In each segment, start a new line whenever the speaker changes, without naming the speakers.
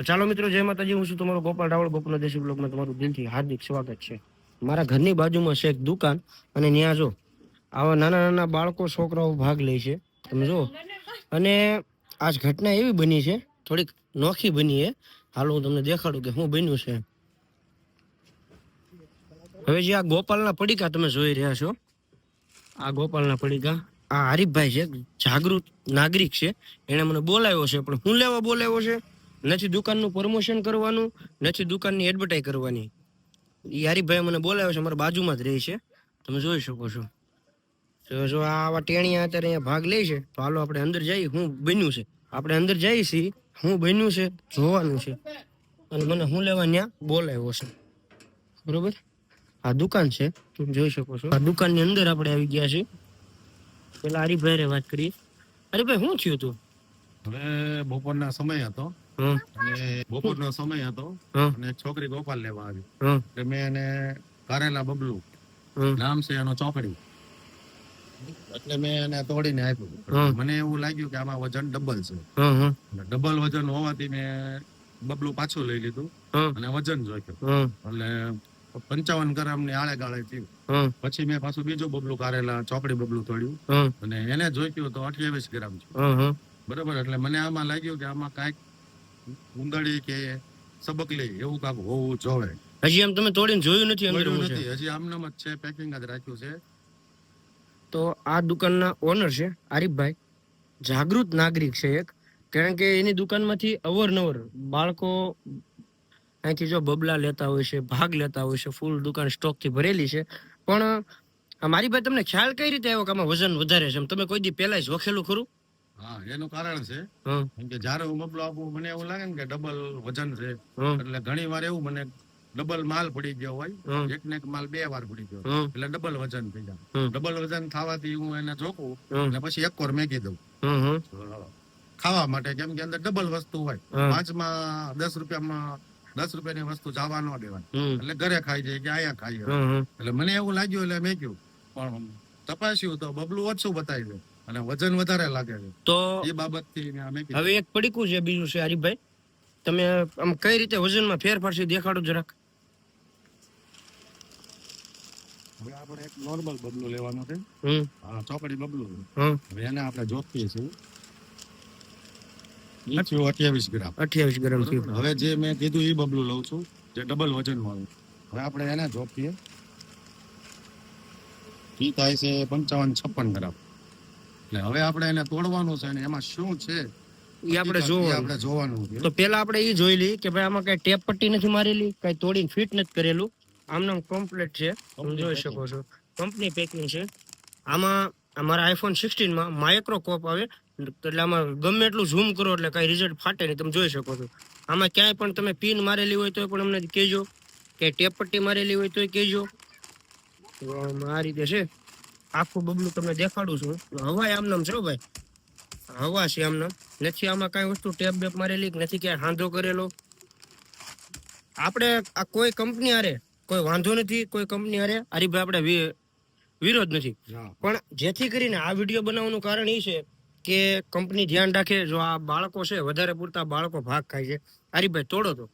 તો ચાલો મિત્રો, જય માતાજી, હું છું તમારો ગોપાલ રાવળ ગોપાલ દેશી બ્લોગમાં તમારું દિલથી હાર્દિક સ્વાગત છે. મારા ઘરની બાજુમાં છે એક દુકાન અને ત્યાં જો, આવા નાના નાના બાળકો, છોકરાઓ ભાગ લે છે. તમે જો અને આજ ઘટના એવી બની છે, થોડીક નોખી બની છે. હાલો, હું તમને દેખાડું કે શું બન્યું છે. હવે જે આ ગોપાલના પડીકા તમે જોઈ રહ્યા છો, આ ગોપાલના પડીકા, આ હરીફભાઈ છે, જાગૃત નાગરિક છે. એણે મને બોલાવ્યો છે, પણ હું લેવા બોલાવ્યો છે? નથી દુકાનનું પ્રમોશન કરવાનું, નથી દુકાનની એડવર્ટાઈઝ કરવાની. એ હરીફભાઈ મને બોલાવ્યો છે, મારા બાજુમાં જ રહે છે. તમે જોઈ શકો છો. તો જો આવા ટેણિયા અત્યારે અહીંયા ભાગ લે છે, તો હાલો આપણે અંદર જઈએ. હું બન્યું છે. આપણે અંદર જઈએ છીએ. હું બન્યું છે, જોવાનું છે. અને મને હું લેવા ત્યાં બોલાવ્યો છે. બરોબર? આ દુકાન છે, તમે જોઈ શકો છો. આ દુકાનની અંદર આપણે આવી ગયા છીએ. પેલા હરીભાઈ વાત કરીએ. હરીભાઈ શું થયું તું
હવે બપોરના સમય હતો. અને બપોરનો સમય હતો અને છોકરી ગોપાલ લેવા આવી. એટલે મેં એને કારેલા બબલું નામ છે એનો ચોકડી. એટલે મેં એને તોડીને આપ્યું. મને એવું લાગ્યું કે આમાં વજન ડબલ છે. ડબલ વજન હોવાથી મેં બબલું પાછું લઈ લીધું અને વજન
જોખ્યું
એટલે પંચાવન ગ્રામની આળે ગાળે થયું પછી મેં પાછું બીજું બબલું કારેલા ચોકડી બબલું તોડ્યું. અને એને જોખ્યું તો અઠ્યાવીસ ગ્રામ છે.
હમ
એટલે મને આમાં લાગ્યું કે આમાં કાંઈક ઉંદરડી કે સબકલી એવું કાંક હોવું જોવે.
હજી આમ તમે તોડીને જોયું નથી અંદર છે?
નથી હજી આમનામ જ છે પેકિંગ જ રાખ્યું છે.
તો આ દુકાનના ઓનર છે આરીફભાઈ. જાગૃત નાગરિક છે એક કારણ કે એની દુકાનમાંથી અવરનવર બાળકો અહીંથી જો બબલા લેતા હોય છે ભાગ લેતા હોય છે ફૂલ દુકાન સ્ટોકથી ભરેલી છે. પણ મારી ભાઈ તમને ખ્યાલ કઈ રીતે આવ્યો કે આમાં વજન વધારે છે? તમે કોઈ દી પહેલા જ વખેલું ખરું?
હા એનું કારણ છે. કે જ્યારે હું બબલો આપું મને એવું લાગે ને કે ડબલ વજન છે. એટલે ઘણી વાર એવું મને ડબલ માલ પડી ગયો હોય. એક ને એક માલ બે વાર પડી ગયો. એટલે ડબલ વજન થઈ જાય. ડબલ વજન થવાથી હું એને જોકું અને પછી એક કોર મેગી દઉં. ખાવા માટે કેમ કે અંદર ડબલ વસ્તુ હોય.
પાંચ
પાંચમાં દસ રૂપિયામાં દસ રૂપિયાની વસ્તુ જવા ન
દેવાની
એટલે ઘરે ખાઈ જાય કે અહીંયા ખાઈ એટલે મને એવું લાગ્યું એટલે મેં કહ્યું પણ તપાસ્યું તો બબલું ઓછું બતાવી દે અને વજન વધારે લાગે છે.
તો
એ બાબતથી મેં આ મેં કીધું.
હવે એક પડીકું છે બીજું છે હરીફભાઈ. તમે આમ કઈ રીતે વજનમાં ફેરફાર છે દેખાડો જરાક?
હવે આપણે એક નોર્મલ બબલું લેવાનો છે. ચોકડી બબલું હવે એને આપણે જોખીએ છીએ. અઠ્યાવીસ ગ્રામ.
અઠ્યાવીસ ગ્રામ
હવે જે મેં કીધું એ બબલું લઉં છું. જે ડબલ વજન વાળું હવે આપણે એને ઈ થાય છે પંચાવન છપ્પન ગ્રામ. એટલે હવે આપણે એને તોડવાનું છે અને એમાં શું છે
એ આપણે જોવાનું.
આપણે જોવાનું
તો પેલા આપણે એ જોઈ લઈએ કે ભાઈ આમાં કઈ ટેપ પટ્ટી નથી મારેલી કઈ તોડીને ફિટ નથી કરેલું. આમનામ કમ્પ્લીટ છે. તમે જોઈ શકો છો. કંપની પેકિંગ છે. આમાં અમારા આઈફોન સિક્સટીનમાં માઇક્રો માઇક્રોકોપ આવે. એટલે આમાં ગમે એટલું ઝૂમ કરો એટલે કાંઈ રિઝલ્ટ ફાટે નહીં. તમે જોઈ શકો છો. આમાં ક્યાંય પણ તમે પિન મારેલી હોય તો પણ અમને કહેજો. કે ટેપ પટ્ટી મારેલી હોય તો કહેજો. તો આમાં આ રીતે છે. આખું બબલું તમને દેખાડું છું. હવા આમનામ છે ભાઈ. હવા છે આમનામ નથી આમાં કાંઈ વસ્તુ ટેપ બેપ મારેલી નથી ક્યાંય હાંધો કરેલો. આપણે આ કોઈ કંપની હારે કોઈ વાંધો નથી કોઈ કંપની હારે હરીભાઈ આપણે વિરોધ નથી. પણ જેથી કરીને આ વીડિયો બનાવવાનું કારણ એ છે કે કંપની ધ્યાન રાખે જો આ બાળકો છે વધારે પૂરતા બાળકો ભાગ ખાય છે. હરીભાઈ તોડો તો.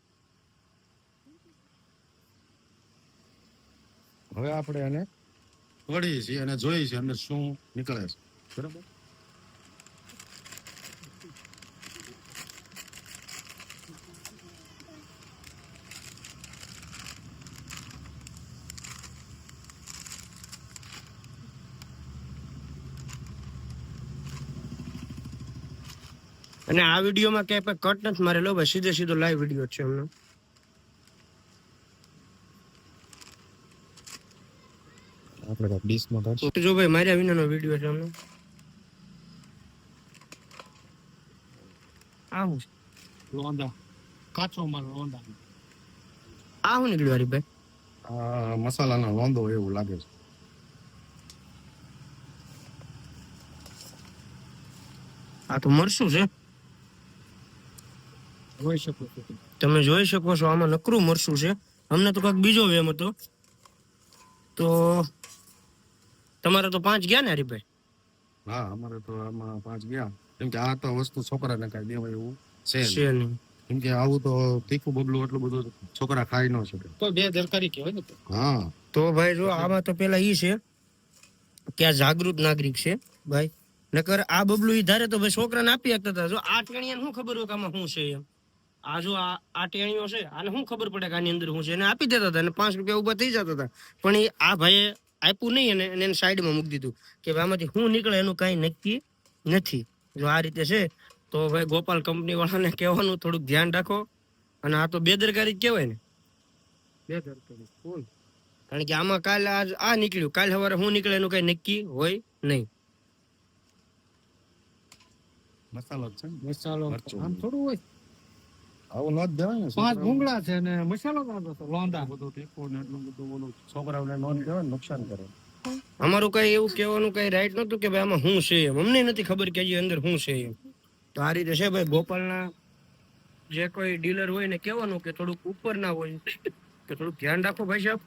હવે આપણે એને તોડીએ છીએ અને જોઈએ છીએ અમને શું નીકળે છે. બરાબર?
અને આ વિડીયોમાં ક્યાંય કટ નથી મારેલો, ભાઈ, સીધે સીધો લાઈવ વીડિયો છે એમનો.
આપણે ડીશમાં કાઢીએ
જો. ભાઈ માર્યા વિનાનો વીડિયો છે અમને આવું.
લોંદા કાચો માલ લોંદા
આ હું નીકળ્યું હરીભાઈ
આ મસાલાનો લોંદો એવું લાગે છે.
આ તો મરસું છે.
જોઈ શકો છો
તમે. જોઈ શકો છો આમાં નકરું મરસું છે. અમને તો કાંઈક બીજો વેમ હતો. તો તમારે તો પાંચ ગયા ને હરીભાઈ?
હા અમારે તો આમાં પાંચ ગયા. કેમ કે આ તો વસ્તુ છોકરાને કઈ દેવાય એવું છે નહીં.
છે
કેમ કે આવું તો તીખું બબલું એટલું બધું છોકરા ખાઈ ન શકે.
તો બે દરકારી કહેવાય ને
હા.
તો ભાઈ જો આમાં તો પેલા ઈ છે કે આ જાગૃત નાગરિક છે ભાઈ. નકર આ બબલું ઈ ધારે તો ભાઈ છોકરાને આપી શકતા હતા. જો આ ટેણીયાને શું ખબર હોય કે આમાં શું છે એમ? આ જો આ આ ટેણીઓ છે આને શું ખબર પડે કે આની અંદર શું છે? એને આપી દેતા હતા અને પાંચ રૂપિયા ઊભા થઈ જતા હતા. પણ એ આ ભાઈએ આપ્યું નહીં અને એને સાઈડમાં મૂકી દીધું કે આમાંથી શું નીકળે એનું કાંઈ નક્કી નથી. જો આ રીતે છે તો ભાઈ ગોપાલ કંપની વાળાને કહેવાનું થોડુંક ધ્યાન રાખો. અને આ તો બેદરકારી જ કહેવાય ને.
બેદરકારી ફૂલ.
કારણ કે આમાં કાલે આજ આ નીકળ્યું. કાલ સવારે શું નીકળે એનું કઈ નક્કી હોય નહીં.
મસાલો છે
મસાલો આમ થોડું હોય.
આવું ન દેવાય ને
પાંચ ભૂંગળા છે ને મસાલો કાઢો તો લોંદા
આ બધું ને એટલું બધું ઓલું છોકરાઓને ન દેવાય નુકસાન કરે.
અમારું કઈ એવું કહેવાનું કઈ રાઈટ નતું કે ભાઈ આમાં શું છે એમ. અમને નથી ખબર કે હજી અંદર શું છે એમ. તો આ રીતે છે ભાઈ ગોપાલના જે કોઈ ડીલર હોય ને કહેવાનું કે થોડુંક ઉપર ના હોય કે થોડુંક ધ્યાન રાખો ભાઈ સાહેબ.